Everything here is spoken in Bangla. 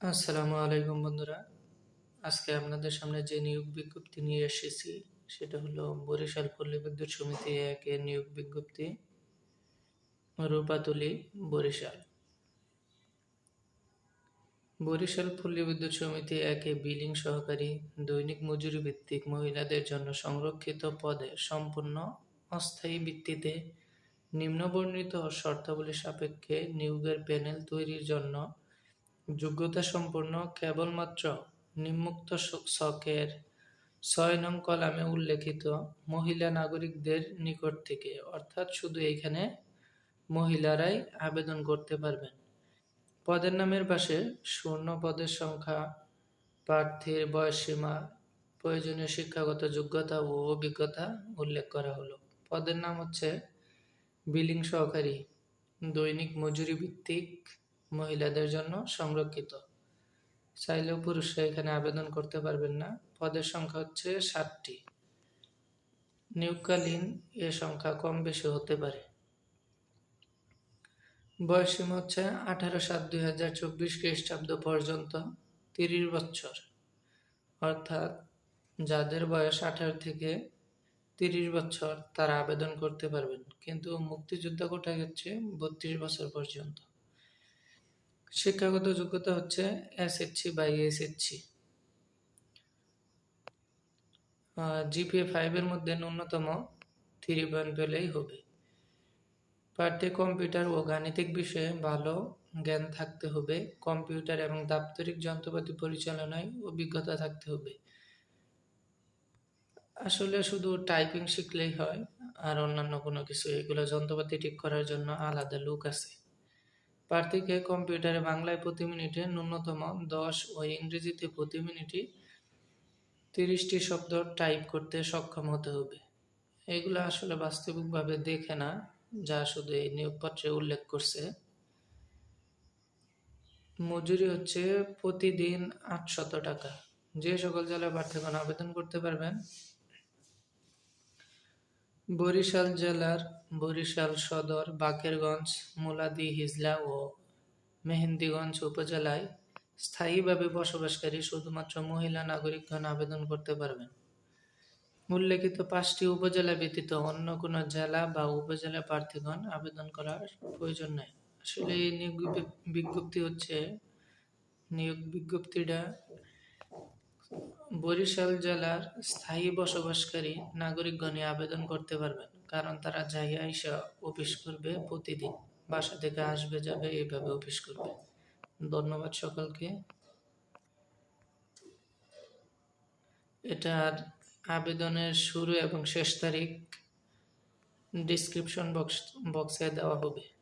আসসালামু আলাইকুম বন্ধুরা। আজকে আপনাদের সামনে যে নিয়োগ বিজ্ঞপ্তি নিয়ে এসেছি, সেটা হলো বরিশাল পল্লী বিদ্যুৎ সমিতি একের নিয়োগ বিজ্ঞপ্তি, রূপাতলি, বরিশাল। বরিশাল পল্লী বিদ্যুৎ সমিতি একে বিলিং সহকারী, দৈনিক মজুরি ভিত্তিক মহিলাদের জন্য সংরক্ষিত পদে সম্পূর্ণ অস্থায়ী ভিত্তিতে নিম্নবর্ণিত শর্তাবলী সাপেক্ষে নিয়োগের প্যানেল তৈরির জন্য যোগ্যতা সম্পন্ন কেবলমাত্র নিম্মুক্ত শকের ছয় নং কলামে উল্লেখিত মহিলা নাগরিকদের নিকট থেকে, অর্থাৎ শুধু এইখানে মহিলারাই আবেদন করতে পারবেন। পদের নামের পাশে শূন্য পদের সংখ্যা, প্রার্থীর বয়সসীমা প্রয়োজনীয় শিক্ষাগত যোগ্যতা ও অভিজ্ঞতা উল্লেখ করা হলো। পদের নাম হচ্ছে বিলিং সহকারী, দৈনিক মজুরি ভিত্তিক মহিলাদের জন্য সংরক্ষিত। চাইলেও পুরুষরা এখানে আবেদন করতে পারবেন না। পদের সংখ্যা হচ্ছে ষাটটি। নিয়োগকালীন এ সংখ্যা কম বেশি হতে পারে। বয়সীমা হচ্ছে আঠারো সাত দুই হাজার চব্বিশ খ্রিস্টাব্দ পর্যন্ত তিরিশ বছর। অর্থাৎ যাদের বয়স আঠারো থেকে তিরিশ বছর তারা আবেদন করতে পারবেন। কিন্তু মুক্তিযোদ্ধা কোটায় হচ্ছে বত্রিশ বছর পর্যন্ত। শিক্ষাগত যোগ্যতা হচ্ছে এসএসসি বা এসএসসি জিপিএ ফাইভের মধ্যে ন্যূনতম থ্রি পয়েন্ট পেলেই হবে। প্রার্থী কম্পিউটার ও গাণিতিক বিষয়ে ভালো জ্ঞান থাকতে হবে। কম্পিউটার এবং দাপ্তরিক যন্ত্রপাতি পরিচালনায় অভিজ্ঞতা থাকতে হবে। আসলে শুধু টাইপিং শিখলেই হয়, আর অন্যান্য কোনো কিছু, এগুলো যন্ত্রপাতি ঠিক করার জন্য আলাদা লুক আছে। প্রার্থীকে কম্পিউটারে বাংলায় প্রতি মিনিটে ন্যূনতম দশ ও ইংরেজিতে প্রতি মিনিটে তিরিশটি শব্দ টাইপ করতে সক্ষম হতে হবে। এগুলো আসলে বাস্তবিকভাবে দেখে না, যা শুধু এই নিয়োগপত্রে উল্লেখ করছে। মজুরি হচ্ছে প্রতিদিন আটশত টাকা। যে সকল জেলায় প্রার্থীগণ আবেদন করতে পারবেন বরিশাল জেলার বরিশাল সদর, বাকেরগঞ্জ, মুলাদি, হিজলা ও মেহেন্দিগঞ্জ উপজেলায় স্থায়ীভাবে বসবাসকারী শুধুমাত্র মহিলা নাগরিকগণ আবেদন করতে পারবেন। উল্লেখিত পাঁচটি উপজেলা ব্যতীত অন্য কোনো জেলা বা উপজেলা প্রার্থীগণ আবেদন করার প্রয়োজন নেই। আসলে এই নিয়োগ বিজ্ঞপ্তি হচ্ছে, নিয়োগ বিজ্ঞপ্তিটা বরিশাল জেলার স্থায়ী বসবাসকারী নাগরিকগণই আবেদন করতে পারবেন, কারণ তারা যাই আইসা অফিস করবে প্রতিদিন। বাসা থেকে আসবে, যাবে, এইভাবে অফিস করবে। ধন্যবাদ সকলকে। এটার আবেদনের শুরু এবং শেষ তারিখ ডিসক্রিপশন বক্স বক্সে দেওয়া হবে।